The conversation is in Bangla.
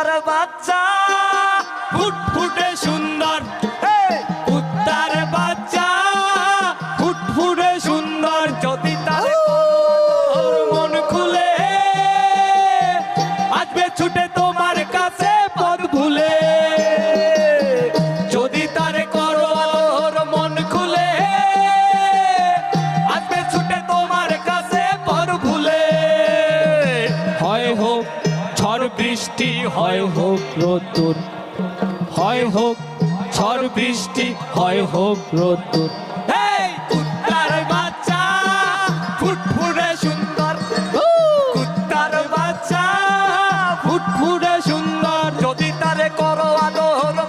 কুত্তার বাচ্চা। ফুটফুটে সুন্দর। কুত্তার বাচ্চা। ফুটফুটে সুন্দর যদি তার মন খুলে আসবে ছুটে তোমার কাছে পদ ভুলে। যদি তার করো মন খুলে আসবে ছুটে তোমার কাছে পদ ভুলে। হয় হোক ঝড় বৃষ্টি, হয় হোক রতুর। হয় হোক ঝড় বৃষ্টি, হয় হোক রতুর। বাচ্চা, ফুটফুটে সুন্দর। বাচ্চা, ফুটফুটে সুন্দর। যদি তারে করো আদর